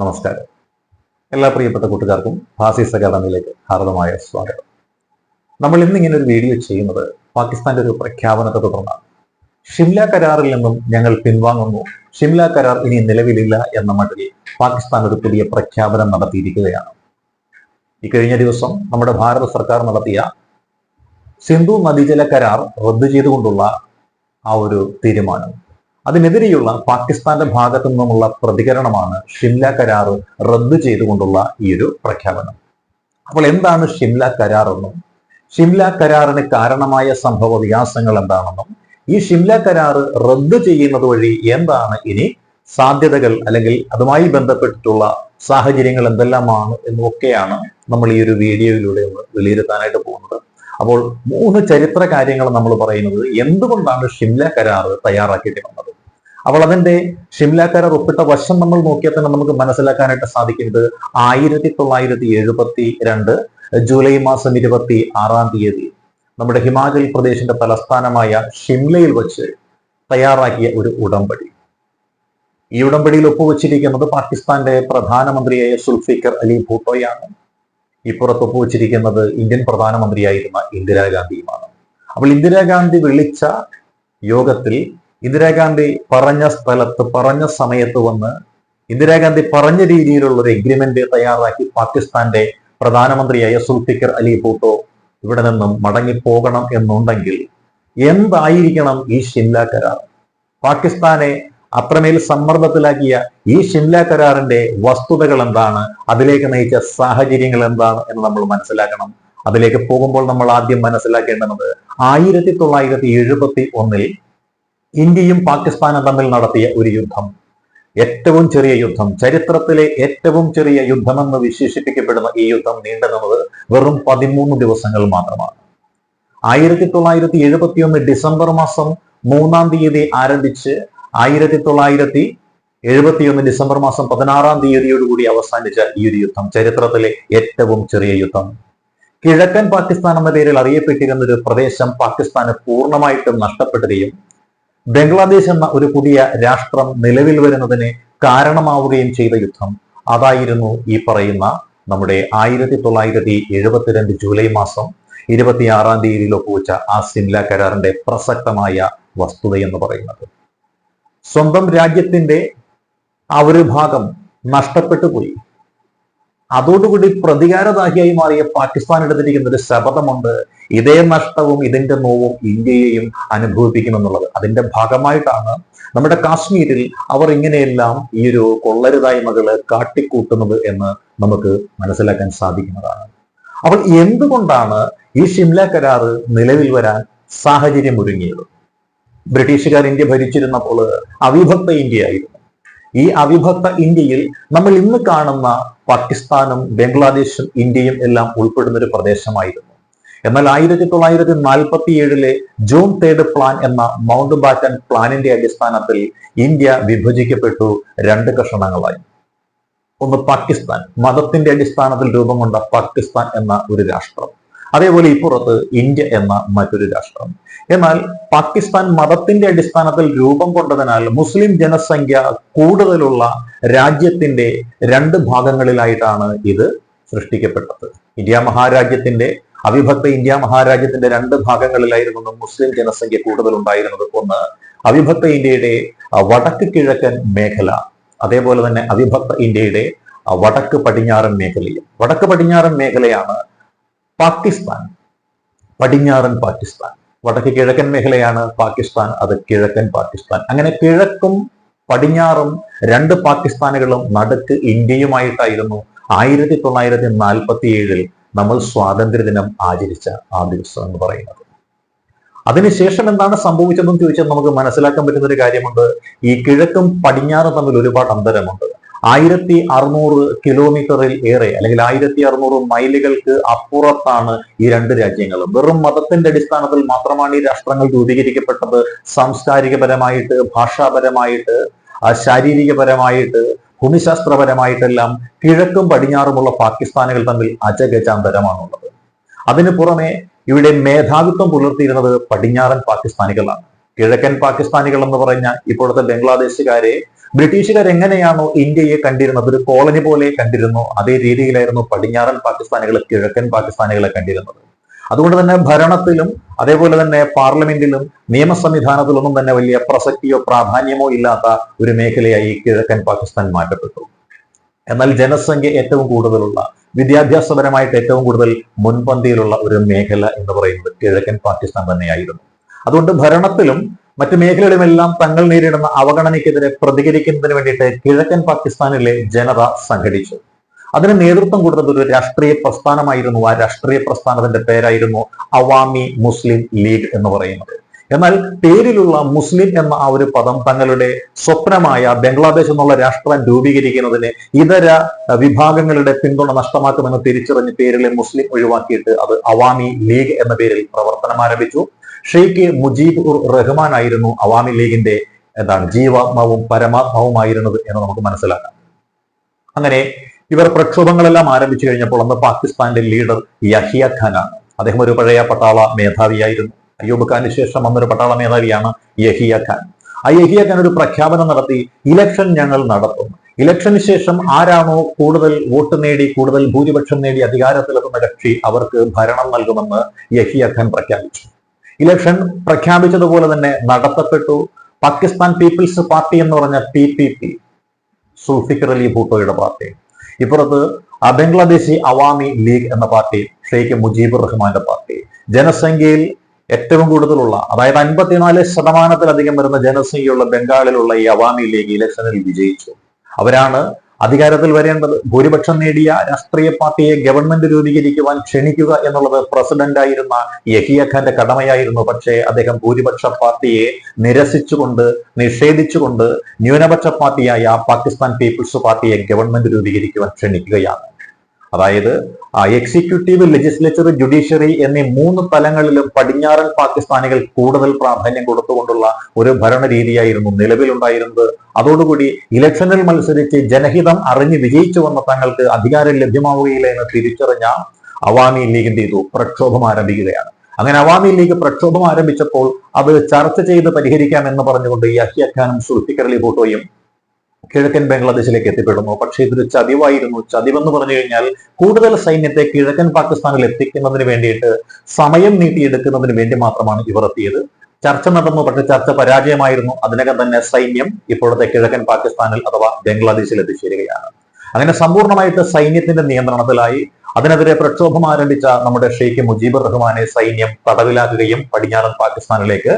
നമസ്കാരം. എല്ലാ പ്രിയപ്പെട്ട കൂട്ടുകാർക്കും ഫാസിസ് അക്കാദമിയിലേക്ക് ഹാർദമായ സ്വാഗതം. നമ്മൾ ഇന്ന് ഇങ്ങനെ ഒരു വീഡിയോ ചെയ്യുന്നത് പാകിസ്ഥാന്റെ ഒരു പ്രഖ്യാപനത്തെ തുടർന്നാണ്. ഷിംല കരാറിൽ നിന്നും ഞങ്ങൾ പിൻവാങ്ങുന്നു. ഷിംല കരാർ ഇനി നിലവിലില്ല എന്ന മട്ടിൽ പാകിസ്ഥാൻ ഒരു പുതിയ പ്രഖ്യാപനം നടത്തിയിരിക്കുകയാണ്. ഈ കഴിഞ്ഞ ദിവസം നമ്മുടെ ഭാരത സർക്കാർ നടത്തിയ സിന്ധു നദീജല കരാർ റദ്ദു ചെയ്തുകൊണ്ടുള്ള ആ ഒരു തീരുമാനം. അതിനെതിരെയുള്ള പാകിസ്ഥാന്റെ ഭാഗത്തു നിന്നുമുള്ള പ്രതികരണമാണ് ഷിംല കരാർ റദ്ദു ചെയ്തുകൊണ്ടുള്ള ഈ ഒരു പ്രഖ്യാപനം. അപ്പോൾ എന്താണ് ഷിംല കരാർ എന്നും ഷിംല കരാറിന് കാരണമായ സംഭവ വികാസങ്ങൾ എന്താണെന്നും ഈ ഷിംല കരാർ റദ്ദു ചെയ്യുന്നത് വഴി എന്താണ് ഇനി സാധ്യതകൾ അല്ലെങ്കിൽ അതുമായി ബന്ധപ്പെട്ടിട്ടുള്ള സാഹചര്യങ്ങൾ എന്തെല്ലാമാണ് എന്നൊക്കെയാണ് നമ്മൾ ഈ ഒരു വീഡിയോയിലൂടെ വിലയിരുത്താനായിട്ട് പോകുന്നത്. അപ്പോൾ മൂന്ന് ചരിത്ര കാര്യങ്ങൾ നമ്മൾ പറയുന്നത് എന്തുകൊണ്ടാണ് ഷിംല കരാർ തയ്യാറാക്കിയിട്ട് വന്നത്? അപ്പോൾ അതിന്റെ ഷിംല ഒപ്പിട്ട വശം നമ്മൾ നോക്കിയാൽ തന്നെ നമുക്ക് മനസ്സിലാക്കാനായിട്ട് സാധിക്കുന്നത് ആയിരത്തി തൊള്ളായിരത്തി എഴുപത്തി രണ്ട് ജൂലൈ മാസം ഇരുപത്തി ആറാം തീയതി നമ്മുടെ ഹിമാചൽ പ്രദേശിന്റെ തലസ്ഥാനമായ ഷിംലയിൽ വെച്ച് തയ്യാറാക്കിയ ഒരു ഉടമ്പടി. ഈ ഉടമ്പടിയിൽ ഒപ്പുവെച്ചിരിക്കുന്നത് പാകിസ്ഥാന്റെ പ്രധാനമന്ത്രിയായ സുൽഫിക്കർ അലി ഭൂട്ടോയാണ്. ഇപ്പുറത്ത് ഒപ്പുവെച്ചിരിക്കുന്നത് ഇന്ത്യൻ പ്രധാനമന്ത്രിയായിരുന്ന ഇന്ദിരാഗാന്ധിയുമാണ്. അപ്പോൾ ഇന്ദിരാഗാന്ധി വിളിച്ച യോഗത്തിൽ ഇന്ദിരാഗാന്ധി പറഞ്ഞ സ്ഥലത്ത് പറഞ്ഞ സമയത്ത് വന്ന് ഇന്ദിരാഗാന്ധി പറഞ്ഞ രീതിയിലുള്ള ഒരു എഗ്രിമെന്റ് തയ്യാറാക്കി പാകിസ്ഥാന്റെ പ്രധാനമന്ത്രിയായ സുൽഫിക്കർ അലി ഭൂട്ടോ ഇവിടെ നിന്നും മടങ്ങിപ്പോകണം എന്നുണ്ടെങ്കിൽ എന്തായിരിക്കണം ഈ ഷിംല കരാർ? പാകിസ്ഥാനെ അത്രമേൽ സമ്മർദ്ദത്തിലാക്കിയ ഈ ഷിംല കരാറിന്റെ വസ്തുതകൾ എന്താണ്? അതിലേക്ക് നയിച്ച സാഹചര്യങ്ങൾ എന്താണ് എന്ന് നമ്മൾ മനസ്സിലാക്കണം. അതിലേക്ക് പോകുമ്പോൾ നമ്മൾ ആദ്യം മനസ്സിലാക്കേണ്ടത് ആയിരത്തി തൊള്ളായിരത്തി എഴുപത്തി ഒന്നിൽ ഇന്ത്യയും പാകിസ്ഥാനും തമ്മിൽ നടത്തിയ ഒരു യുദ്ധം. ഏറ്റവും ചെറിയ യുദ്ധം. ചരിത്രത്തിലെ ഏറ്റവും ചെറിയ യുദ്ധമെന്ന് വിശേഷിപ്പിക്കപ്പെടുന്ന ഈ യുദ്ധം നീണ്ടുനിന്നത് വെറും പതിമൂന്ന് ദിവസങ്ങൾ മാത്രമാണ്. ആയിരത്തി തൊള്ളായിരത്തി എഴുപത്തി ഒന്ന് ഡിസംബർ മാസം മൂന്നാം തീയതി ആരംഭിച്ച് ആയിരത്തി തൊള്ളായിരത്തി എഴുപത്തിയൊന്ന് ഡിസംബർ മാസം പതിനാറാം തീയതിയോടുകൂടി അവസാനിച്ച ഈ ഒരു യുദ്ധം. ചരിത്രത്തിലെ ഏറ്റവും ചെറിയ യുദ്ധം. കിഴക്കൻ പാകിസ്ഥാൻ എന്ന പേരിൽ അറിയപ്പെട്ടിരുന്ന ഒരു പ്രദേശം പാകിസ്ഥാന് പൂർണമായിട്ടും നഷ്ടപ്പെടുകയും ബംഗ്ലാദേശ് എന്ന ഒരു പുതിയ രാഷ്ട്രം നിലവിൽ വരുന്നതിന് കാരണമാവുകയും ചെയ്ത യുദ്ധം അതായിരുന്നു ഈ പറയുന്ന നമ്മുടെ ആയിരത്തി തൊള്ളായിരത്തി എഴുപത്തിരണ്ട് ജൂലൈ മാസം ഇരുപത്തിയാറാം തീയതി ഒപ്പുവെച്ച ആ സിംല കരാറിന്റെ പ്രസക്തമായ വസ്തുത എന്ന് പറയുന്നത്. സ്വന്തം രാജ്യത്തിന്റെ ആ ഒരു ഭാഗം നഷ്ടപ്പെട്ടു പോയി. അതോടുകൂടി പ്രതികാരദാഹിയായി മാറിയ പാകിസ്ഥാൻ എടുത്തിരിക്കുന്ന ഒരു ശപഥമുണ്ട്. ഇതേ നഷ്ടവും ഇതിന്റെ നോവും ഇന്ത്യയെയും അനുഭവിപ്പിക്കുമെന്നുള്ളത്. അതിന്റെ ഭാഗമായിട്ടാണ് നമ്മുടെ കാശ്മീരിൽ അവർ ഇങ്ങനെയെല്ലാം ഈ ഒരു കൊള്ളരുതായ്മകൾ കാട്ടിക്കൂട്ടുന്നത് എന്ന് നമുക്ക് മനസ്സിലാക്കാൻ സാധിക്കുന്നതാണ്. അപ്പോൾ എന്തുകൊണ്ടാണ് ഈ ഷിംല കരാറ് നിലവിൽ വരാൻ സാഹചര്യം ഒരുങ്ങിയത് ബ്രിട്ടീഷുകാർ ഇന്ത്യ ഭരിച്ചിരുന്നപ്പോൾ അവിഭക്ത ഇന്ത്യയായിരുന്നു. ഈ അവിഭക്ത ഇന്ത്യയിൽ നമ്മൾ ഇന്ന് കാണുന്ന പാകിസ്ഥാനും ബംഗ്ലാദേശും ഇന്ത്യയും എല്ലാം ഉൾപ്പെടുന്ന ഒരു പ്രദേശമായിരുന്നു. എന്നാൽ ആയിരത്തി തൊള്ളായിരത്തി നാൽപ്പത്തി ഏഴിലെ ജൂൺ തേർഡ് പ്ലാൻ എന്ന മൗണ്ട് ബാറ്റൻ പ്ലാനിന്റെ അടിസ്ഥാനത്തിൽ ഇന്ത്യ വിഭജിക്കപ്പെട്ടു രണ്ട് കഷണങ്ങളായി. ഒന്ന് പാകിസ്ഥാൻ മതത്തിന്റെ അടിസ്ഥാനത്തിൽ രൂപം കൊണ്ട പാകിസ്ഥാൻ എന്ന ഒരു രാഷ്ട്രം. അതേപോലെ ഇപ്പുറത്ത് ഇന്ത്യ എന്ന മറ്റൊരു രാഷ്ട്രം. എന്നാൽ പാകിസ്ഥാൻ മതത്തിന്റെ അടിസ്ഥാനത്തിൽ രൂപം കൊണ്ടതിനാൽ മുസ്ലിം ജനസംഖ്യ കൂടുതലുള്ള രാജ്യത്തിന്റെ രണ്ട് ഭാഗങ്ങളിലായിട്ടാണ് ഇത് സൃഷ്ടിക്കപ്പെട്ടത്. ഇന്ത്യ മഹാരാജ്യത്തിന്റെ അവിഭക്ത ഇന്ത്യ മഹാരാജ്യത്തിന്റെ രണ്ട് ഭാഗങ്ങളിലായിരുന്നു മുസ്ലിം ജനസംഖ്യ കൂടുതൽ ഉണ്ടായിരുന്നത് ഒന്ന്. അവിഭക്ത ഇന്ത്യയുടെ വടക്ക് കിഴക്കൻ മേഖല അതേപോലെ തന്നെ അവിഭക്ത ഇന്ത്യയുടെ വടക്ക് പടിഞ്ഞാറൻ മേഖലയും. വടക്ക് പടിഞ്ഞാറൻ മേഖലയാണ് പാകിസ്ഥാൻ പടിഞ്ഞാറൻ പാകിസ്ഥാൻ. വടക്ക് കിഴക്കൻ മേഖലയാണ് പാകിസ്ഥാൻ അത് കിഴക്കൻ പാകിസ്ഥാൻ. അങ്ങനെ കിഴക്കും പടിഞ്ഞാറും രണ്ട് പാകിസ്ഥാനുകളും നടുക്ക് ഇന്ത്യയുമായിട്ടായിരുന്നു ആയിരത്തി തൊള്ളായിരത്തി നാൽപ്പത്തി ഏഴിൽ നമ്മൾ സ്വാതന്ത്ര്യദിനം ആചരിച്ച ആ ദിവസം എന്ന് പറയുന്നത്. അതിനുശേഷം എന്താണ് സംഭവിച്ചതെന്ന് ചോദിച്ചാൽ നമുക്ക് മനസ്സിലാക്കാൻ പറ്റുന്ന ഒരു കാര്യമുണ്ട്. ഈ കിഴക്കും പടിഞ്ഞാറും തമ്മിൽ ഒരുപാട് അന്തരമുണ്ട്. ആയിരത്തി അറുന്നൂറ് കിലോമീറ്ററിൽ ഏറെ അല്ലെങ്കിൽ ആയിരത്തി അറുന്നൂറ് മൈലുകൾക്ക് അപ്പുറത്താണ് ഈ രണ്ട് രാജ്യങ്ങളും വെറും മതത്തിന്റെ അടിസ്ഥാനത്തിൽ മാത്രമാണ് ഈ രാഷ്ട്രങ്ങൾ രൂപീകരിക്കപ്പെട്ടത്. സാംസ്കാരികപരമായിട്ട് ഭാഷാപരമായിട്ട് ശാരീരികപരമായിട്ട് ഭൂമിശാസ്ത്രപരമായിട്ടെല്ലാം കിഴക്കും പടിഞ്ഞാറുമുള്ള പാകിസ്ഥാനുകൾ തമ്മിൽ അജഗജാന്തരമാണുള്ളത്. അതിനു പുറമെ ഇവിടെ മേധാവിത്വം പുലർത്തിയിരുന്നത് പടിഞ്ഞാറൻ പാകിസ്ഥാനികളാണ്. കിഴക്കൻ പാകിസ്ഥാനികൾ എന്ന് പറഞ്ഞ ഇപ്പോഴത്തെ ബംഗ്ലാദേശുകാരെ ബ്രിട്ടീഷുകാർ എങ്ങനെയാണോ ഇന്ത്യയെ കണ്ടിരുന്നത്? ഒരു കോളനി പോലെ കണ്ടിരുന്നു. അതേ രീതിയിലായിരുന്നു പടിഞ്ഞാറൻ പാകിസ്ഥാനികളെ കിഴക്കൻ പാകിസ്ഥാനികളെ കണ്ടിരുന്നത്. അതുകൊണ്ട് തന്നെ ഭരണത്തിലും അതേപോലെ തന്നെ പാർലമെന്റിലും നിയമ സംവിധാനത്തിലൊന്നും തന്നെ വലിയ പ്രസക്തിയോ പ്രാധാന്യമോ ഇല്ലാത്ത ഒരു മേഖലയായി കിഴക്കൻ പാകിസ്ഥാൻ മാറ്റപ്പെട്ടു. എന്നാൽ ജനസംഖ്യ ഏറ്റവും കൂടുതലുള്ള വിദ്യാഭ്യാസപരമായിട്ട് ഏറ്റവും കൂടുതൽ മുൻപന്തിയിലുള്ള ഒരു മേഖല എന്ന് പറയുന്നത് കിഴക്കൻ പാകിസ്ഥാൻ തന്നെയായിരുന്നു. അതുകൊണ്ട് ഭരണത്തിലും മറ്റു മേഖലകളിലുമെല്ലാം തങ്ങൾ നേരിടുന്ന അവഗണനയ്ക്കെതിരെ പ്രതികരിക്കുന്നതിന് വേണ്ടിയിട്ട് കിഴക്കൻ പാകിസ്ഥാനിലെ ജനത സംഘടിച്ചു. അതിന് നേതൃത്വം കൊടുത്തത് ഒരു രാഷ്ട്രീയ പ്രസ്ഥാനമായിരുന്നു. ആ രാഷ്ട്രീയ പ്രസ്ഥാനത്തിന്റെ പേരായിരുന്നു അവാമി മുസ്ലിം ലീഗ് എന്ന് പറയുന്നത്. എന്നാൽ പേരിലുള്ള മുസ്ലിം എന്ന ആ ഒരു പദം തങ്ങളുടെ സ്വപ്നമായ ബംഗ്ലാദേശ് എന്നുള്ള രാഷ്ട്രം രൂപീകരിക്കുന്നതിന് ഇതര വിഭാഗങ്ങളുടെ പിന്തുണ നഷ്ടമാക്കുമെന്ന് തിരിച്ചറിഞ്ഞ് പേരിലെ മുസ്ലിം ഒഴിവാക്കിയിട്ട് അത് അവാമി ലീഗ് എന്ന പേരിൽ പ്രവർത്തനം ആരംഭിച്ചു. ഷെയ്ഖ് മുജീബ് ഉർ റഹ്മാൻ ആയിരുന്നു അവാമി ലീഗിന്റെ എന്താണ് ജീവാത്മാവും പരമാത്മാവുമായിരുന്നത് എന്ന് നമുക്ക് മനസ്സിലാക്കാം. അങ്ങനെ ഇവർ പ്രക്ഷോഭങ്ങളെല്ലാം ആരംഭിച്ചു കഴിഞ്ഞപ്പോൾ അന്ന് പാകിസ്ഥാന്റെ ലീഡർ യഹിയ ഖാനാണ് അദ്ദേഹം ഒരു പഴയ പട്ടാള മേധാവിയായിരുന്നു. അയ്യൂബ് ഖാന് ശേഷം വന്നൊരു പട്ടാള മേധാവിയാണ് യഹിയ ഖാൻ. ആ യഹിയ ഖാൻ ഒരു പ്രഖ്യാപനം നടത്തി ഇലക്ഷൻ ഞങ്ങൾ നടത്തും ഇലക്ഷന് ശേഷം ആരാണോ കൂടുതൽ വോട്ട് നേടി കൂടുതൽ ഭൂരിപക്ഷം നേടി അധികാരത്തിലെത്തുന്ന കക്ഷി അവർക്ക് ഭരണം നൽകുമെന്ന് യഹിയ ഖാൻ പ്രഖ്യാപിച്ചു. ഇലക്ഷൻ പ്രഖ്യാപിച്ചതുപോലെ തന്നെ നടത്തപ്പെട്ടു. പാകിസ്ഥാൻ പീപ്പിൾസ് പാർട്ടി എന്ന് പറഞ്ഞ P P P Zulfikar Ali ഭൂട്ടോയുടെ party. ഇപ്പുറത്ത് ബംഗ്ലാദേശി അവാമി ലീഗ് എന്ന പാർട്ടി ഷെയ്ഖ് മുജീബുർ റഹ്മാന്റെ പാർട്ടി. ജനസംഖ്യയിൽ ഏറ്റവും കൂടുതലുള്ള അതായത് അൻപത്തിനാല് ശതമാനത്തിലധികം വരുന്ന ജനസംഖ്യയുള്ള ബംഗാളിലുള്ള ഈ അവാമി ലീഗ് ഇലക്ഷനിൽ വിജയിച്ചു. അവരാണ് അധികാരത്തിൽ വരേണ്ടത് ഭൂരിപക്ഷം നേടിയ രാഷ്ട്രീയ പാർട്ടിയെ ഗവൺമെന്റ് രൂപീകരിക്കുവാൻ ക്ഷണിക്കുക എന്നുള്ളത് പ്രസിഡന്റ് ആയിരുന്ന യഹിയ ഖാന്റെ കടമയായിരുന്നു. പക്ഷേ അദ്ദേഹം ഭൂരിപക്ഷ പാർട്ടിയെ നിരസിച്ചുകൊണ്ട് നിഷേധിച്ചുകൊണ്ട് ന്യൂനപക്ഷ പാർട്ടിയായ പാകിസ്ഥാൻ പീപ്പിൾസ് പാർട്ടിയെ ഗവൺമെന്റ് രൂപീകരിക്കുവാൻ ക്ഷണിക്കുകയാണ്. അതായത് എക്സിക്യൂട്ടീവ് ലെജിസ്ലേച്ചർ ജുഡീഷ്യറി എന്നീ മൂന്ന് തലങ്ങളിലും പടിഞ്ഞാറൻ പാകിസ്ഥാനികൾ കൂടുതൽ പ്രാധാന്യം കൊടുത്തുകൊണ്ടുള്ള ഒരു ഭരണ രീതിയായിരുന്നു നിലവിലുണ്ടായിരുന്നത്. അതോടുകൂടി ഇലക്ഷനിൽ മത്സരിച്ച് ജനഹിതം അറിഞ്ഞ് വിജയിച്ചു വന്ന തങ്ങൾക്ക് അധികാരം ലഭ്യമാവുകയില്ല എന്ന് തിരിച്ചറിഞ്ഞ അവാമി ലീഗ് ചെയ്തു? പ്രക്ഷോഭം ആരംഭിക്കുകയാണ്. അങ്ങനെ അവാമി ലീഗ് പ്രക്ഷോഭം ആരംഭിച്ചപ്പോൾ അത് ചർച്ച ചെയ്ത് പരിഹരിക്കാം എന്ന് പറഞ്ഞുകൊണ്ട് യഹ്യ ഖാനും സുൽഫിക്കർ അലി ഭൂട്ടോയും കിഴക്കൻ ബംഗ്ലാദേശിലേക്ക് എത്തിപ്പെടുന്നു. പക്ഷേ ഇതൊരു ചതിവായിരുന്നു. ചതിവെന്ന് പറഞ്ഞു കഴിഞ്ഞാൽ കൂടുതൽ സൈന്യത്തെ കിഴക്കൻ പാകിസ്ഥാനിൽ എത്തിക്കുന്നതിന് വേണ്ടിയിട്ട് സമയം നീട്ടിയെടുക്കുന്നതിന് വേണ്ടി മാത്രമാണ് ഇവർ എത്തിയത്. ചർച്ച നടന്നു. പക്ഷെ ചർച്ച പരാജയമായിരുന്നു. അതിനകം തന്നെ സൈന്യം ഇപ്പോഴത്തെ കിഴക്കൻ പാകിസ്ഥാനിൽ അഥവാ ബംഗ്ലാദേശിൽ എത്തിച്ചേരുകയാണ്. അങ്ങനെ സമ്പൂർണമായിട്ട് സൈന്യത്തിന്റെ നിയന്ത്രണത്തിലായി. അതിനെതിരെ പ്രക്ഷോഭം ആരംഭിച്ച നമ്മുടെ ഷെയ്ഖ് മുജീബ് റഹ്മാനെ സൈന്യം തടവിലാക്കുകയും പടിഞ്ഞാറൻ പാകിസ്ഥാനിലേക്ക്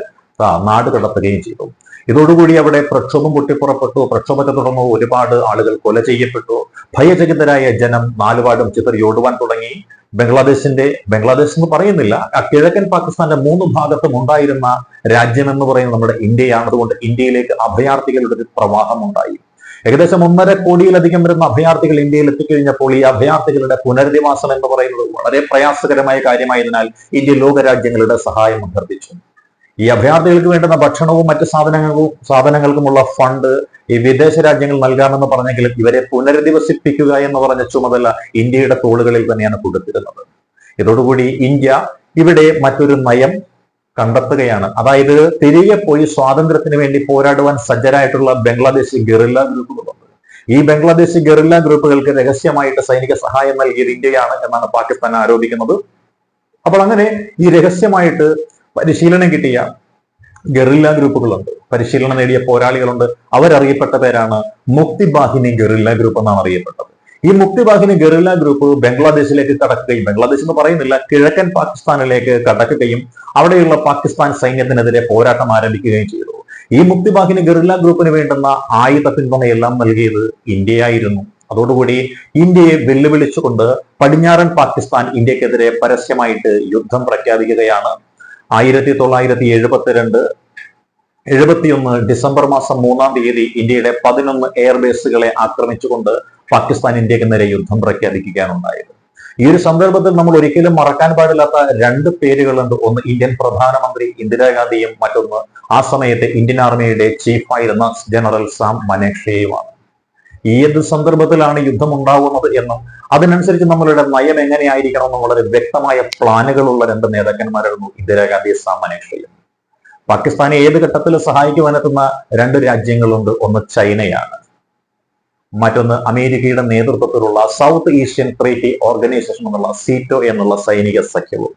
നാട് കടത്തുകയും ചെയ്തു. ഇതോടുകൂടി അവിടെ പ്രക്ഷോഭം പൊട്ടിപ്പുറപ്പെട്ടു. പ്രക്ഷോഭത്തെ തുടർന്ന് ഒരുപാട് ആളുകൾ കൊല ചെയ്യപ്പെട്ടു. ഭയചകിതരായ ജനം നാലുപാടും ചിതറിയോടുവാൻ തുടങ്ങി. ബംഗ്ലാദേശിന്റെ ബംഗ്ലാദേശ് എന്ന് പറയുന്നില്ല ആ കിഴക്കൻ പാകിസ്ഥാന്റെ മൂന്ന് ഭാഗത്തും ഉണ്ടായിരുന്ന രാജ്യം എന്ന് പറയുന്നത് നമ്മുടെ ഇന്ത്യയാണ്. അതുകൊണ്ട് ഇന്ത്യയിലേക്ക് അഭയാർത്ഥികളുടെ ഒരു പ്രവാഹം ഉണ്ടായി. ഏകദേശം ഒന്നര കോടിയിലധികം വരുന്ന അഭയാർത്ഥികൾ ഇന്ത്യയിൽ എത്തിക്കഴിഞ്ഞപ്പോൾ ഈ അഭയാർത്ഥികളുടെ പുനരധിവാസം എന്ന് പറയുന്നത് വളരെ പ്രയാസകരമായ കാര്യമായതിനാൽ ഇന്ത്യ ലോകരാജ്യങ്ങളുടെ സഹായം അഭ്യർത്ഥിച്ചു. ഈ അഭയാർത്ഥികൾക്ക് വേണ്ടുന്ന ഭക്ഷണവും മറ്റ് സാധനങ്ങൾക്കും സാധനങ്ങൾക്കുമുള്ള ഫണ്ട് ഈ വിദേശ രാജ്യങ്ങൾ നൽകാമെന്ന് പറഞ്ഞെങ്കിലും ഇവരെ പുനരധിവസിപ്പിക്കുക എന്ന് പറഞ്ഞ ചുമതല ഇന്ത്യയുടെ തോളുകളിൽ തന്നെയാണ് കൊടുത്തിരുന്നത്. ഇതോടുകൂടി ഇന്ത്യ ഇവിടെ മറ്റൊരു നയം കണ്ടെത്തുകയാണ്. അതായത് തിരികെ പോയി സ്വാതന്ത്ര്യത്തിന് വേണ്ടി പോരാടുവാൻ സജ്ജരായിട്ടുള്ള ബംഗ്ലാദേശി ഗറില്ല ഗ്രൂപ്പുകളുണ്ട്. ഈ ബംഗ്ലാദേശി ഗറില്ല ഗ്രൂപ്പുകൾക്ക് രഹസ്യമായിട്ട് സൈനിക സഹായം നൽകിയത് ഇന്ത്യയാണ് എന്നാണ് പാകിസ്ഥാൻ ആരോപിക്കുന്നത്. അപ്പോൾ അങ്ങനെ ഈ രഹസ്യമായിട്ട് പരിശീലനം കിട്ടിയ ഗറില്ല ഗ്രൂപ്പുകളുണ്ട്. പരിശീലനം നേടിയ പോരാളികളുണ്ട്. അവരറിയപ്പെട്ട പേരാണ് മുക്തിബാഹിനി ഗറില്ല ഗ്രൂപ്പ് എന്നാണ് അറിയപ്പെട്ടത്. ഈ മുക്തിബാഹിനി ഗറില്ല ഗ്രൂപ്പ് ബംഗ്ലാദേശിലേക്ക് കടക്കുകയും ബംഗ്ലാദേശ് എന്ന് പറയുന്നില്ല കിഴക്കൻ പാകിസ്ഥാനിലേക്ക് കടക്കുകയും അവിടെയുള്ള പാകിസ്ഥാൻ സൈന്യത്തിനെതിരെ പോരാട്ടം ആരംഭിക്കുകയും ചെയ്തു. ഈ മുക്തിബാഹിനി ഗറില്ല ഗ്രൂപ്പിന് വേണ്ടുന്ന ആയുധ പിന്തുണയെല്ലാം നൽകിയത് ഇന്ത്യയായിരുന്നു. അതോടുകൂടി ഇന്ത്യയെ വെല്ലുവിളിച്ചുകൊണ്ട് പടിഞ്ഞാറൻ പാകിസ്ഥാൻ ഇന്ത്യക്കെതിരെ പരസ്യമായിട്ട് യുദ്ധം പ്രഖ്യാപിക്കുകയാണ് ആയിരത്തി തൊള്ളായിരത്തി എഴുപത്തിരണ്ട് എഴുപത്തിയൊന്ന് ഡിസംബർ മാസം മൂന്നാം തീയതി ഇന്ത്യയുടെ പതിനൊന്ന് എയർബേസുകളെ ആക്രമിച്ചുകൊണ്ട് പാകിസ്ഥാൻ ഇന്ത്യയ്ക്ക് നേരെ യുദ്ധം പ്രഖ്യാപിക്കുകയാണ് ഉണ്ടായത് ഈ ഒരു സന്ദർഭത്തിൽ നമ്മൾ ഒരിക്കലും മറക്കാൻ പാടില്ലാത്ത രണ്ട് പേരുകളുണ്ട്. ഒന്ന് ഇന്ത്യൻ പ്രധാനമന്ത്രി ഇന്ദിരാഗാന്ധിയും മറ്റൊന്ന് ആ സമയത്തെ ഇന്ത്യൻ ആർമിയുടെ ചീഫായിരുന്ന ജനറൽ സാം മനേക്ഷയുമാണ്. ഏത് സന്ദർഭത്തിലാണ് യുദ്ധം ഉണ്ടാകുന്നത് എന്നും അതിനനുസരിച്ച് നമ്മളുടെ നയം എങ്ങനെയായിരിക്കണം എന്നും വളരെ വ്യക്തമായ പ്ലാനുകളുള്ള രണ്ട് നേതാക്കന്മാരായിരുന്നു ഇന്ദിരാഗാന്ധി സാം പാകിസ്ഥാനെ ഏത് ഘട്ടത്തിൽ സഹായിക്കുവാനെത്തുന്ന രണ്ട് രാജ്യങ്ങളുണ്ട്? ഒന്ന് ചൈനയാണ്. മറ്റൊന്ന് അമേരിക്കയുടെ നേതൃത്വത്തിലുള്ള സൗത്ത് ഏഷ്യൻ ട്രീറ്റി ഓർഗനൈസേഷൻ എന്നുള്ള സീറ്റോ എന്നുള്ള സൈനിക സഖ്യവും.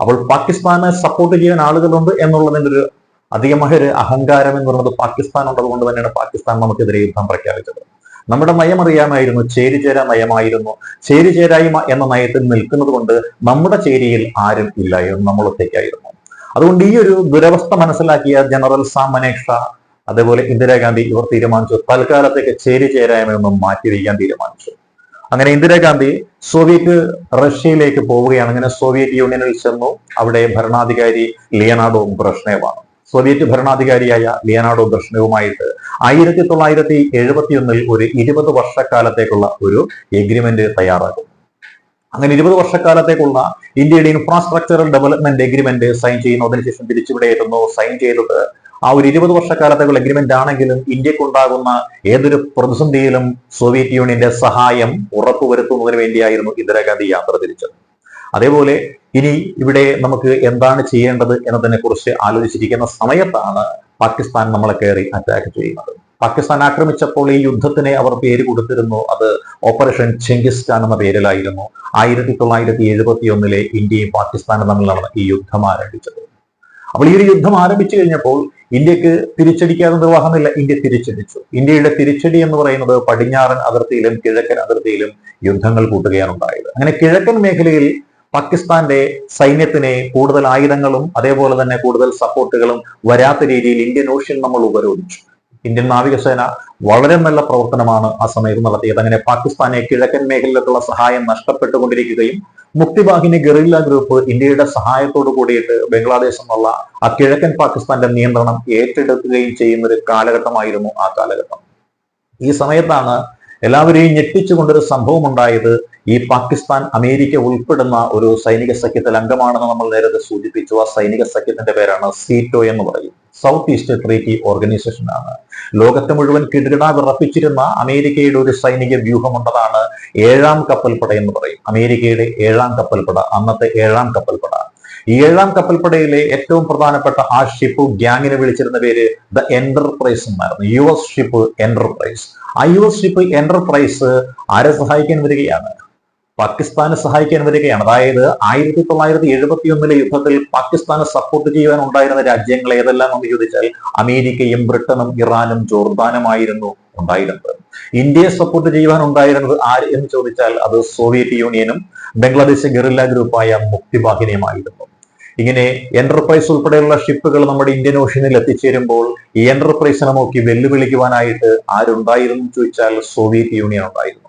അപ്പോൾ പാകിസ്ഥാനെ സപ്പോർട്ട് ചെയ്യാൻ ആളുകളുണ്ട് എന്നുള്ളതിന്റെ ഒരു അധികമായ ഒരു അഹങ്കാരം എന്ന് പറയുന്നത് പാകിസ്ഥാൻ ഉള്ളതുകൊണ്ട് തന്നെയാണ് പാകിസ്ഥാൻ നമുക്കെതിരെ യുദ്ധം പ്രഖ്യാപിച്ചത്. നമ്മുടെ നയം അറിയാമായിരുന്നു ചേരിചേര നയമായിരുന്നു. ചേരിചേരായ്മ എന്ന നയത്തിൽ നിൽക്കുന്നത് കൊണ്ട് നമ്മുടെ ചേരിയിൽ ആരും ഇല്ലായിരുന്നു നമ്മൾ ഒറ്റയ്ക്കായിരുന്നു. അതുകൊണ്ട് ഈ ഒരു ദുരവസ്ഥ മനസ്സിലാക്കിയ ജനറൽ സാം മനേഷ അതേപോലെ ഇന്ദിരാഗാന്ധി ഇവർ തീരുമാനിച്ചു. തൽക്കാലത്തേക്ക് ചേരിചേരായ്മയൊന്നും മാറ്റിവെക്കാൻ തീരുമാനിച്ചു. അങ്ങനെ ഇന്ദിരാഗാന്ധി സോവിയറ്റ് റഷ്യയിലേക്ക് പോവുകയാണ്. അങ്ങനെ സോവിയറ്റ് യൂണിയനിൽ ചെന്നു. അവിടെ ഭരണാധികാരി ലിയനാർഡോ ബ്രഷ്നേവാണ് സോവിയറ്റ് ഭരണാധികാരിയായ ലിയനാർഡോ ബ്രഷ്നേവുമായിട്ട് ആയിരത്തി തൊള്ളായിരത്തി എഴുപത്തി ഒന്നിൽ ഒരു ഇരുപത് വർഷക്കാലത്തേക്കുള്ള ഒരു എഗ്രിമെന്റ് തയ്യാറാക്കും അങ്ങനെ ഇരുപത് വർഷക്കാലത്തേക്കുള്ള ഇന്ത്യയുടെ ഇൻഫ്രാസ്ട്രക്ചറൽ ഡെവലപ്മെന്റ് എഗ്രിമെന്റ് സൈൻ ചെയ്യുന്നു അതിനുശേഷം തിരിച്ചുവിടെയായിരുന്നു സൈൻ ചെയ്തത്. ആ ഒരു ഇരുപത് വർഷക്കാലത്തേക്കുള്ള എഗ്രിമെന്റ് ആണെങ്കിലും ഇന്ത്യക്കുണ്ടാകുന്ന ഏതൊരു പ്രതിസന്ധിയിലും സോവിയറ്റ് യൂണിയന്റെ സഹായം ഉറപ്പുവരുത്തുന്നതിന് വേണ്ടിയായിരുന്നു ഇന്ദിരാഗാന്ധി യാത്ര തിരിച്ചത്. അതേപോലെ ഇനി ഇവിടെ നമുക്ക് എന്താണ് ചെയ്യേണ്ടത് എന്നതിനെ കുറിച്ച് ആലോചിച്ചിരിക്കുന്ന സമയത്താണ് പാകിസ്ഥാൻ നമ്മളെ കയറി അറ്റാക്ക് ചെയ്യുന്നത്. പാകിസ്ഥാൻ ആക്രമിച്ചപ്പോൾ ഈ യുദ്ധത്തിന് അവർ പേര് കൊടുത്തിരുന്നു. അത് ഓപ്പറേഷൻ ചെങ്കിസ്ഥാൻ എന്ന പേരിലായിരുന്നു. ആയിരത്തി തൊള്ളായിരത്തി എഴുപത്തി ഒന്നിലെ ഇന്ത്യയും പാകിസ്ഥാനും തമ്മിലാണ് ഈ യുദ്ധം ആരംഭിച്ചത്. അപ്പോൾ ഈ ഒരു യുദ്ധം ആരംഭിച്ചു കഴിഞ്ഞപ്പോൾ ഇന്ത്യയ്ക്ക് തിരിച്ചടിക്കാതെ നിർവാഹമില്ല. ഇന്ത്യ തിരിച്ചടിച്ചു. ഇന്ത്യയുടെ തിരിച്ചടി എന്ന് പറയുന്നത് പടിഞ്ഞാറൻ അതിർത്തിയിലും കിഴക്കൻ അതിർത്തിയിലും യുദ്ധങ്ങൾ കൂട്ടുകയാണ് ഉണ്ടായത്. അങ്ങനെ കിഴക്കൻ മേഖലയിൽ പാകിസ്ഥാന്റെ സൈന്യത്തിന് കൂടുതൽ ആയുധങ്ങളും അതേപോലെ തന്നെ കൂടുതൽ സപ്പോർട്ടുകളും വരാത്ത രീതിയിൽ ഇന്ത്യൻ ഓഷ്യൻ നമ്മൾ ഉപരോധിച്ചു. ഇന്ത്യൻ നാവികസേന വളരെ നല്ല പ്രവർത്തനമാണ് ആ സമയത്ത് നടത്തിയത്. അങ്ങനെ പാകിസ്ഥാനെ കിഴക്കൻ മേഖലയിലേക്കുള്ള സഹായം നഷ്ടപ്പെട്ടുകൊണ്ടിരിക്കുകയും മുക്തിവാഹിനി ഗറില്ല ഗ്രൂപ്പ് ഇന്ത്യയുടെ സഹായത്തോടു കൂടിയിട്ട് ബംഗ്ലാദേശ് എന്നുള്ള ആ കിഴക്കൻ പാകിസ്ഥാന്റെ നിയന്ത്രണം ഏറ്റെടുക്കുകയും ചെയ്യുന്ന ഒരു കാലഘട്ടമായിരുന്നു ആ കാലഘട്ടം. ഈ സമയത്താണ് എല്ലാവരെയും ഞെട്ടിച്ചുകൊണ്ടൊരു സംഭവം ഉണ്ടായത് ഈ പാകിസ്ഥാൻ അമേരിക്ക ഉൾപ്പെടുന്ന ഒരു സൈനിക സഖ്യത്തിൽ അംഗമാണെന്ന് നമ്മൾ നേരത്തെ സൂചിപ്പിച്ചു. ആ സൈനിക സഖ്യത്തിന്റെ പേരാണ് സീറ്റോ എന്ന് പറയും. സൗത്ത് ഈസ്റ്റ് ട്രീറ്റി ഓർഗനൈസേഷൻ ആണ്. ലോകത്തെ മുഴുവൻ കിടുകിട വിറപ്പിച്ചിരുന്ന അമേരിക്കയുടെ ഒരു സൈനിക വ്യൂഹമുണ്ടതാണ് ഏഴാം കപ്പൽപ്പട എന്ന് പറയും. അമേരിക്കയുടെ ഏഴാം കപ്പൽപ്പട അന്നത്തെ ഏഴാം കപ്പൽപ്പട. ഏഴാം കപ്പൽപ്പടയിലെ ഏറ്റവും പ്രധാനപ്പെട്ട ആ ഷിപ്പ് ഗ്യാങ്ങിനെ വിളിച്ചിരുന്ന പേര് ദ എന്റർപ്രൈസ് എന്നായിരുന്നു. യു എസ് ഷിപ്പ് എന്റർപ്രൈസ് ആ യു എസ് ഷിപ്പ് എന്റർപ്രൈസ് ആരെ സഹായിക്കാൻ വരികയാണ്? പാകിസ്ഥാനെ സഹായിക്കാൻ വരികയാണ്. അതായത് ആയിരത്തി തൊള്ളായിരത്തി എഴുപത്തി ഒന്നിലെ യുദ്ധത്തിൽ പാകിസ്ഥാനെ സപ്പോർട്ട് ചെയ്യാൻ ഉണ്ടായിരുന്ന രാജ്യങ്ങൾ ഏതെല്ലാം എന്ന് ചോദിച്ചാൽ അമേരിക്കയും ബ്രിട്ടനും ഇറാനും ജോർദാനുമായിരുന്നു ഉണ്ടായിരുന്നത്. ഇന്ത്യയെ സപ്പോർട്ട് ചെയ്യുവാൻ ഉണ്ടായിരുന്നത് ആര് എന്ന് ചോദിച്ചാൽ അത് സോവിയറ്റ് യൂണിയനും ബംഗ്ലാദേശ് ഗറില്ല ഗ്രൂപ്പായ മുക്തിവാഹിനിയുമായിരുന്നു. ഇങ്ങനെ എന്റർപ്രൈസ് ഉൾപ്പെടെയുള്ള ഷിപ്പുകൾ നമ്മുടെ ഇന്ത്യൻ ഓഷ്യനിൽ എത്തിച്ചേരുമ്പോൾ ഈ എന്റർപ്രൈസിനെ നോക്കി വെല്ലുവിളിക്കുവാനായിട്ട് ആരുണ്ടായിരുന്നു ചോദിച്ചാൽ സോവിയറ്റ് യൂണിയൻ ഉണ്ടായിരുന്നു.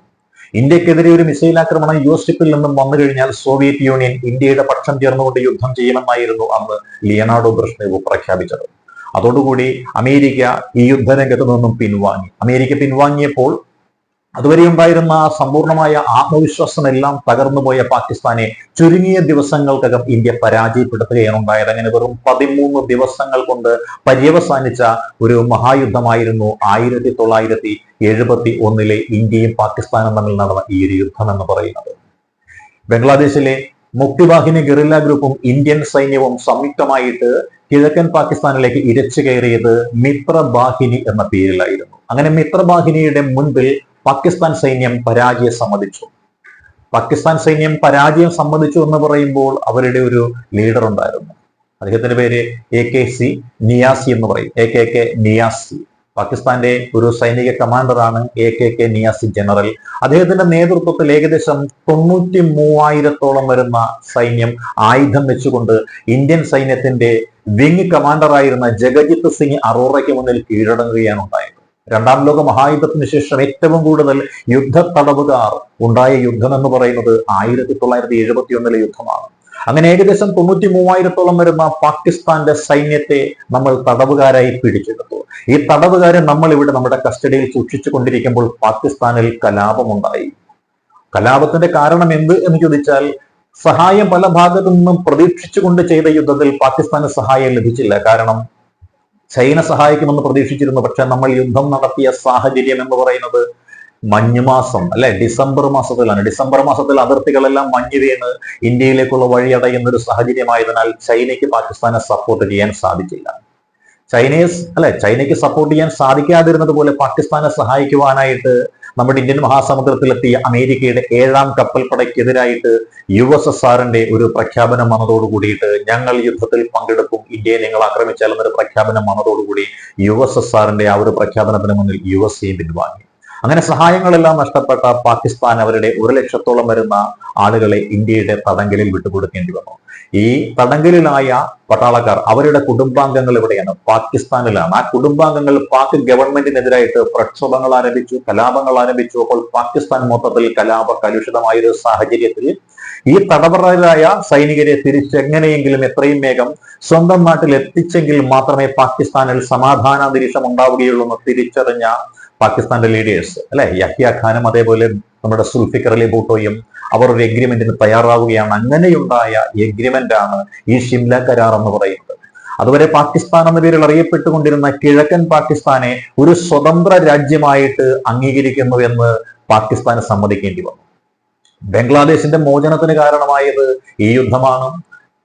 ഇന്ത്യക്കെതിരെ ഒരു മിസൈൽ ആക്രമണം യു എസ് ഷിപ്പിൽ നിന്നും വന്നു കഴിഞ്ഞാൽ സോവിയറ്റ് യൂണിയൻ ഇന്ത്യയുടെ പക്ഷം ചേർന്നുകൊണ്ട് യുദ്ധം ചെയ്യണമായിരുന്നു അന്ന് ലിയനാർഡോ ബ്രഷ്നേവ് പ്രഖ്യാപിച്ചത്. അതോടുകൂടി അമേരിക്ക ഈ യുദ്ധരംഗത്ത് നിന്നും പിൻവാങ്ങി. അമേരിക്ക പിൻവാങ്ങിയപ്പോൾ അതുവരെ ഉണ്ടായിരുന്ന ആ സമ്പൂർണമായ ആത്മവിശ്വാസമെല്ലാം തകർന്നുപോയ പാകിസ്ഥാനെ ചുരുങ്ങിയ ദിവസങ്ങൾക്കകം ഇന്ത്യ പരാജയപ്പെടുത്തുകയാണ് ഉണ്ടായത്. അങ്ങനെ വെറും പതിമൂന്ന് ദിവസങ്ങൾ കൊണ്ട് പര്യവസാനിച്ച ഒരു മഹായുദ്ധമായിരുന്നു ആയിരത്തി തൊള്ളായിരത്തി എഴുപത്തി ഒന്നിലെ ഇന്ത്യയും പാകിസ്ഥാനും തമ്മിൽ നടന്ന ഈ ഒരു യുദ്ധം എന്ന് പറയുന്നത്. ബംഗ്ലാദേശിലെ മുക്തിവാഹിനി ഗറില്ല ഗ്രൂപ്പും ഇന്ത്യൻ സൈന്യവും സംയുക്തമായിട്ട് കിഴക്കൻ പാകിസ്ഥാനിലേക്ക് ഇരച്ചു കയറിയത് മിത്രബാഹിനി എന്ന പേരിലായിരുന്നു. അങ്ങനെ മിത്രബാഹിനിയുടെ മുൻപിൽ പാകിസ്ഥാൻ സൈന്യം പരാജയം സമ്മതിച്ചു. പാകിസ്ഥാൻ സൈന്യം പരാജയം സമ്മതിച്ചു എന്ന് പറയുമ്പോൾ അവരുടെ ഒരു ലീഡർ ഉണ്ടായിരുന്നു. അദ്ദേഹത്തിന്റെ പേര് എ കെ സി നിയാസി എന്ന് പറയും. എ കെ കെ നിയാസി പാകിസ്ഥാന്റെ ഒരു സൈനിക കമാൻഡറാണ് A K K Niazi general. അദ്ദേഹത്തിന്റെ നേതൃത്വത്തിൽ ഏകദേശം തൊണ്ണൂറ്റി മൂവായിരത്തോളം വരുന്ന സൈന്യം ആയുധം വെച്ചുകൊണ്ട് ഇന്ത്യൻ സൈന്യത്തിന്റെ വിങ് കമാൻഡറായിരുന്ന ജഗജിത് സിംഗ് അറോറയ്ക്ക് മുന്നിൽ കീഴടങ്ങുകയാണ് ഉണ്ടായത്. രണ്ടാം ലോക മഹായുദ്ധത്തിന് ശേഷം ഏറ്റവും കൂടുതൽ യുദ്ധ തടവുകാർ ഉണ്ടായ യുദ്ധം എന്ന് പറയുന്നത് ആയിരത്തി തൊള്ളായിരത്തി എഴുപത്തി ഒന്നിലെ യുദ്ധമാണ്. അങ്ങനെ ഏകദേശം തൊണ്ണൂറ്റി മൂവായിരത്തോളം വരുന്ന പാകിസ്ഥാന്റെ സൈന്യത്തെ നമ്മൾ തടവുകാരായി പിടിച്ചെടുത്തു. ഈ തടവുകാരെ നമ്മൾ ഇവിടെ നമ്മുടെ കസ്റ്റഡിയിൽ സൂക്ഷിച്ചു കൊണ്ടിരിക്കുമ്പോൾ പാകിസ്ഥാനിൽ കലാപമുണ്ടായി. കലാപത്തിന്റെ കാരണം എന്ത് എന്ന് ചോദിച്ചാൽ സഹായം പല ഭാഗത്തു നിന്നും പ്രതീക്ഷിച്ചുകൊണ്ട് ചെയ്ത യുദ്ധത്തിൽ പാകിസ്ഥാന് സഹായം ലഭിച്ചില്ല. കാരണം ചൈന സഹായിക്കുമെന്ന് പ്രതീക്ഷിച്ചിരുന്നു. പക്ഷെ നമ്മൾ യുദ്ധം നടത്തിയ സാഹചര്യം എന്ന് പറയുന്നത് മഞ്ഞുമാസം അല്ലെ? ഡിസംബർ മാസത്തിലാണ്. ഡിസംബർ മാസത്തിൽ അതിർത്തികളെല്ലാം മഞ്ഞ് വീണ് ഇന്ത്യയിലേക്കുള്ള വഴി അടയുന്ന ഒരു സാഹചര്യമായതിനാൽ ചൈനയ്ക്ക് പാകിസ്ഥാനെ സപ്പോർട്ട് ചെയ്യാൻ സാധിച്ചില്ല. ചൈനീസ് അല്ലെ ചൈനയ്ക്ക് സപ്പോർട്ട് ചെയ്യാൻ സാധിക്കാതിരുന്നത് പോലെ പാകിസ്ഥാനെ സഹായിക്കുവാനായിട്ട് നമ്മുടെ ഇന്ത്യൻ മഹാസമുദ്രത്തിലെത്തിയ അമേരിക്കയുടെ ഏഴാം കപ്പൽപ്പടയ്ക്കെതിരായിട്ട് യു എസ് എസ് ആറിന്റെ ഒരു പ്രഖ്യാപനം വന്നതോടുകൂടിയിട്ട് ഞങ്ങൾ യുദ്ധത്തിൽ പങ്കെടുക്കും ഇന്ത്യയെ നിങ്ങൾ ആക്രമിച്ചാൽ എന്നൊരു പ്രഖ്യാപനം വന്നതോടുകൂടി യു എസ് എസ് ആറിന്റെ ആ ഒരു പ്രഖ്യാപനത്തിന് മുന്നിൽ യു എസ് പിൻവാങ്ങി. അങ്ങനെ സഹായങ്ങളെല്ലാം നഷ്ടപ്പെട്ട പാകിസ്ഥാൻ അവരുടെ ഒരു ലക്ഷത്തോളം വരുന്ന ആളുകളെ ഇന്ത്യയുടെ തടങ്കലിൽ വിട്ടുകൊടുക്കേണ്ടി വന്നു. ഈ തടങ്കലിലായ പട്ടാളക്കാർ അവരുടെ കുടുംബാംഗങ്ങൾ എവിടെയാണ്? പാകിസ്ഥാനിലാണ്. ആ കുടുംബാംഗങ്ങൾ പാക് ഗവൺമെന്റിനെതിരായിട്ട് പ്രക്ഷോഭങ്ങൾ ആരംഭിച്ചു കലാപങ്ങൾ ആരംഭിച്ചു. അപ്പോൾ പാകിസ്ഥാൻ മൊത്തത്തിൽ കലാപ കലുഷിതമായ ഒരു സാഹചര്യത്തിൽ ഈ തടവറയിലായ സൈനികരെ തിരിച്ചെങ്ങനെയെങ്കിലും എത്രയും വേഗം സ്വന്തം നാട്ടിൽ എത്തിച്ചെങ്കിൽ മാത്രമേ പാകിസ്ഥാനിൽ സമാധാനാന്തരീക്ഷം ഉണ്ടാവുകയുള്ളൂ എന്ന് തിരിച്ചറിഞ്ഞ പാകിസ്ഥാന്റെ ലീഡേഴ്സ് അല്ലെ? യഹ്യ ഖാനും അതേപോലെ നമ്മുടെ സുൽഫിക്കർ അലി ഭൂട്ടോയും അവർ ഒരു എഗ്രിമെന്റിന് തയ്യാറാവുകയാണ്. അങ്ങനെയുണ്ടായ എഗ്രിമെന്റ് ആണ് ഈ ഷിംല കരാർ എന്ന് പറയുന്നത്. അതുവരെ പാകിസ്ഥാൻ എന്ന പേരിൽ അറിയപ്പെട്ടുകൊണ്ടിരുന്ന കിഴക്കൻ പാകിസ്ഥാനെ ഒരു സ്വതന്ത്ര രാജ്യമായിട്ട് അംഗീകരിക്കുന്നു എന്ന് പാകിസ്ഥാന് സമ്മതിക്കേണ്ടി വന്നു. ബംഗ്ലാദേശിന്റെ മോചനത്തിന് കാരണമായത് ഈ യുദ്ധമാണ്.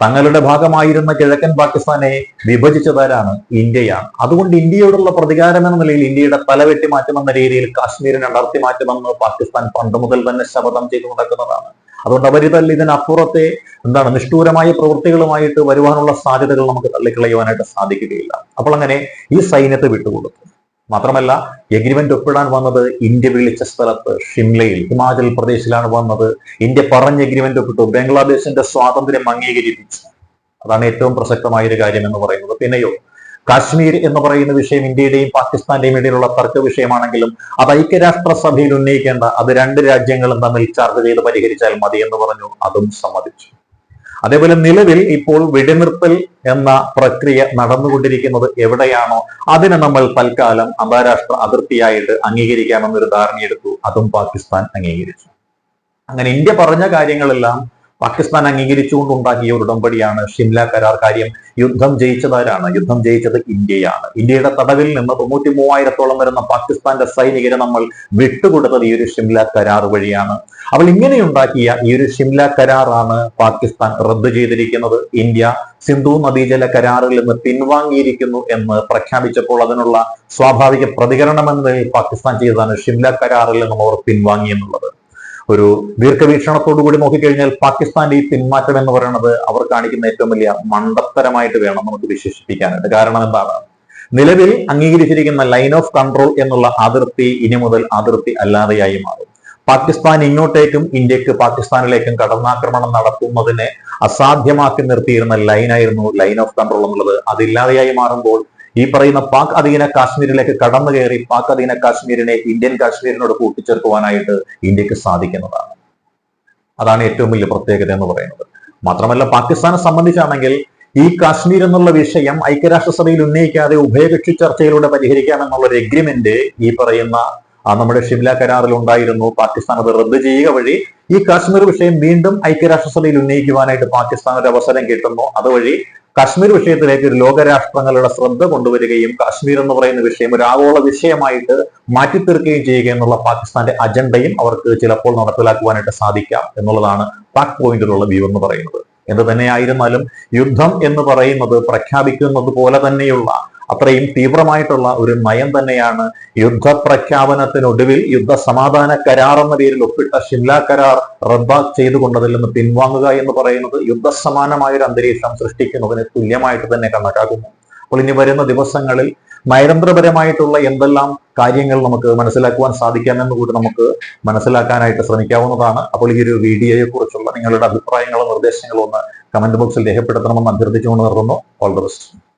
തങ്ങളുടെ ഭാഗമായിരുന്ന കിഴക്കൻ പാകിസ്ഥാനെ വിഭജിച്ചതാരാണ് ഇന്ത്യയാണ്. അതുകൊണ്ട് ഇന്ത്യയോടുള്ള പ്രതികാരം എന്ന നിലയിൽ ഇന്ത്യയുടെ തല വെട്ടിമാറ്റുമെന്ന രീതിയിൽ കാശ്മീരിനെ അടർത്തി മാറ്റുമെന്ന് പാകിസ്ഥാൻ പണ്ട് മുതൽ തന്നെ ശപഥം ചെയ്തു നടക്കുന്നതാണ്. അതുകൊണ്ട് അവർ അവരിതല്ല ഇതിനപ്പുറത്തെ എന്താണ് നിഷ്ഠൂരമായ പ്രവൃത്തികളുമായിട്ട് വരുവാനുള്ള സാധ്യതകൾ നമുക്ക് തള്ളിക്കളയുവാനായിട്ട് സാധിക്കുകയില്ല. അപ്പോൾ അങ്ങനെ ഈ സൈന്യത്തെ വിട്ടുകൊടുത്തു. മാത്രമല്ല എഗ്രിമെന്റ് ഒപ്പിടാൻ വന്നത് ഇന്ത്യ വിളിച്ച സ്ഥലത്ത് ഷിംലയിൽ ഹിമാചൽ പ്രദേശിലാണ് വന്നത്. ഇന്ത്യ പറഞ്ഞ എഗ്രിമെന്റ് ഒപ്പിട്ടു. ബംഗ്ലാദേശിന്റെ സ്വാതന്ത്ര്യം അംഗീകരിപ്പിച്ചു അതാണ് ഏറ്റവും പ്രസക്തമായ ഒരു കാര്യം എന്ന് പറയുന്നത്. പിന്നെയോ കാശ്മീർ എന്ന് പറയുന്ന വിഷയം ഇന്ത്യയുടെയും പാകിസ്ഥാന്റെയും ഇടയിലുള്ള തർക്ക വിഷയമാണെങ്കിലും അത് ഐക്യരാഷ്ട്ര സഭയിൽ ഉന്നയിക്കേണ്ട അത് രണ്ട് രാജ്യങ്ങളും തമ്മിൽ ചർച്ച ചെയ്ത് പരിഹരിച്ചാൽ മതി എന്ന് പറഞ്ഞു. അതും സമ്മതിച്ചു. അതേപോലെ നിലവിൽ ഇപ്പോൾ വെടിനിർത്തൽ എന്ന പ്രക്രിയ നടന്നുകൊണ്ടിരിക്കുന്നത് എവിടെയാണോ അതിനെ നമ്മൾ തൽക്കാലം അന്താരാഷ്ട്ര അതിർത്തിയായിട്ട് അംഗീകരിക്കാമെന്നൊരു ധാരണയെടുത്തു. അതും പാകിസ്ഥാൻ അംഗീകരിച്ചു. അങ്ങനെ ഇന്ത്യ പറഞ്ഞ കാര്യങ്ങളെല്ലാം പാകിസ്ഥാൻ അംഗീകരിച്ചുകൊണ്ടുണ്ടാക്കിയ ഒരു ഉടമ്പടിയാണ് ഷിംല കരാർ കാര്യം. യുദ്ധം ജയിച്ചതാരാണ്? യുദ്ധം ജയിച്ചത് ഇന്ത്യയാണ്. ഇന്ത്യയുടെ തടവിൽ നിന്ന് തൊണ്ണൂറ്റി മൂവായിരത്തോളം വരുന്ന പാകിസ്ഥാന്റെ സൈനികരെ നമ്മൾ വിട്ടുകൊടുത്തത് ഈ ഒരു ഷിംല കരാർ വഴിയാണ്. അവൾ ഇങ്ങനെയുണ്ടാക്കിയ ഈ ഒരു ഷിംല കരാറാണ് പാകിസ്ഥാൻ റദ്ദു ചെയ്തിരിക്കുന്നത്. ഇന്ത്യ സിന്ധു നദീജല കരാറിൽ നിന്ന് പിൻവാങ്ങിയിരിക്കുന്നു എന്ന് പ്രഖ്യാപിച്ചപ്പോൾ അതിനുള്ള സ്വാഭാവിക പ്രതികരണം എന്ന പാകിസ്ഥാൻ ചെയ്തതാണ് ഷിംല കരാറിൽ നിന്നും അവർ പിൻവാങ്ങി എന്നുള്ളത് ഒരു ദീർഘവീക്ഷണത്തോടു കൂടി നോക്കിക്കഴിഞ്ഞാൽ പാകിസ്ഥാന്റെ ഈ പിന്മാറ്റം എന്ന് പറയുന്നത് അവർ കാണിക്കുന്ന ഏറ്റവും വലിയ മണ്ടത്തരമായിട്ട് വേണം നമുക്ക് വിശേഷിപ്പിക്കാനായിട്ട്. കാരണം എന്താണ്? നിലവിൽ അംഗീകരിച്ചിരിക്കുന്ന ലൈൻ ഓഫ് കൺട്രോൾ എന്നുള്ള അതിർത്തി ഇനി മുതൽ അതിർത്തി അല്ലാതെയായി മാറും. പാകിസ്ഥാൻ ഇങ്ങോട്ടേക്കും ഇന്ത്യയ്ക്ക് പാകിസ്ഥാനിലേക്കും കടന്നാക്രമണം നടത്തുന്നതിനെ അസാധ്യമാക്കി നിർത്തിയിരുന്ന ലൈനായിരുന്നു ലൈൻ ഓഫ് കൺട്രോൾ എന്നുള്ളത്. അതില്ലാതെയായി മാറുമ്പോൾ ഈ പറയുന്ന പാക് അധീന കാശ്മീരിലേക്ക് കടന്നു കയറി പാക് അധീന കാശ്മീരിനെ ഇന്ത്യൻ കാശ്മീരിനോട് കൂട്ടിച്ചേർക്കുവാനായിട്ട് ഇന്ത്യയ്ക്ക് സാധിക്കുന്നതാണ്. അതാണ് ഏറ്റവും വലിയ പ്രത്യേകത എന്ന് പറയുന്നത്. മാത്രമല്ല പാകിസ്ഥാനെ സംബന്ധിച്ചാണെങ്കിൽ ഈ കാശ്മീർ എന്നുള്ള വിഷയം ഐക്യരാഷ്ട്രസഭയിൽ ഉന്നയിക്കാതെ ഉഭയകക്ഷി ചർച്ചയിലൂടെ പരിഹരിക്കാമെന്നുള്ള ഒരു എഗ്രിമെന്റ് ഈ പറയുന്ന നമ്മുടെ ഷിംല കരാറിൽ ഉണ്ടായിരുന്നു. പാകിസ്ഥാൻ അത് റദ്ദ് ചെയ്യുക വഴി ഈ കാശ്മീർ വിഷയം വീണ്ടും ഐക്യരാഷ്ട്രസഭയിൽ ഉന്നയിക്കുവാനായിട്ട് പാകിസ്ഥാൻ ഒരു അവസരം കിട്ടുന്നു. അതുവഴി കാശ്മീർ വിഷയത്തിലേക്ക് ഒരു ലോകരാഷ്ട്രങ്ങളുടെ ശ്രദ്ധ കൊണ്ടുവരികയും കാശ്മീർ എന്ന് പറയുന്ന വിഷയം ഒരു ആഗോള വിഷയമായിട്ട് മാറ്റിത്തീർക്കുകയും ചെയ്യുക എന്നുള്ള പാകിസ്ഥാന്റെ അജണ്ടയും അവർക്ക് ചിലപ്പോൾ നടപ്പിലാക്കുവാനായിട്ട് സാധിക്കാം എന്നുള്ളതാണ് പാക് പോയിന്റിലുള്ള വ്യൂ എന്ന് പറയുന്നത്. എന്ത് തന്നെയായിരുന്നാലും യുദ്ധം എന്ന് പറയുന്നത് പ്രഖ്യാപിക്കുന്നത് പോലെ തന്നെയുള്ള അത്രയും തീവ്രമായിട്ടുള്ള ഒരു നയം തന്നെയാണ് യുദ്ധപ്രഖ്യാപനത്തിനൊടുവിൽ യുദ്ധ സമാധാന കരാർ എന്ന പേരിൽ ഒപ്പിട്ട ഷിംല കരാർ റദ്ദാക്ക് ചെയ്തുകൊണ്ടതിൽ നിന്ന് പിൻവാങ്ങുക എന്ന് പറയുന്നത് യുദ്ധസമാനമായ ഒരു അന്തരീക്ഷം സൃഷ്ടിക്കുന്നതിന് തുല്യമായിട്ട് തന്നെ കണക്കാക്കുന്നു. അപ്പോൾ ഇനി വരുന്ന ദിവസങ്ങളിൽ നയതന്ത്രപരമായിട്ടുള്ള എന്തെല്ലാം കാര്യങ്ങൾ നമുക്ക് മനസ്സിലാക്കുവാൻ സാധിക്കാമെന്ന് കൂടി നമുക്ക് മനസ്സിലാക്കാനായിട്ട് ശ്രമിക്കാവുന്നതാണ്. അപ്പോൾ ഈ ഒരു വീഡിയോയെ കുറിച്ചുള്ള നിങ്ങളുടെ അഭിപ്രായങ്ങളോ നിർദ്ദേശങ്ങളോ ഒന്ന് കമന്റ് ബോക്സിൽ രേഖപ്പെടുത്തണമെന്ന് അഭ്യർത്ഥിച്ചുകൊണ്ട് നിർത്തുന്നു. All the best.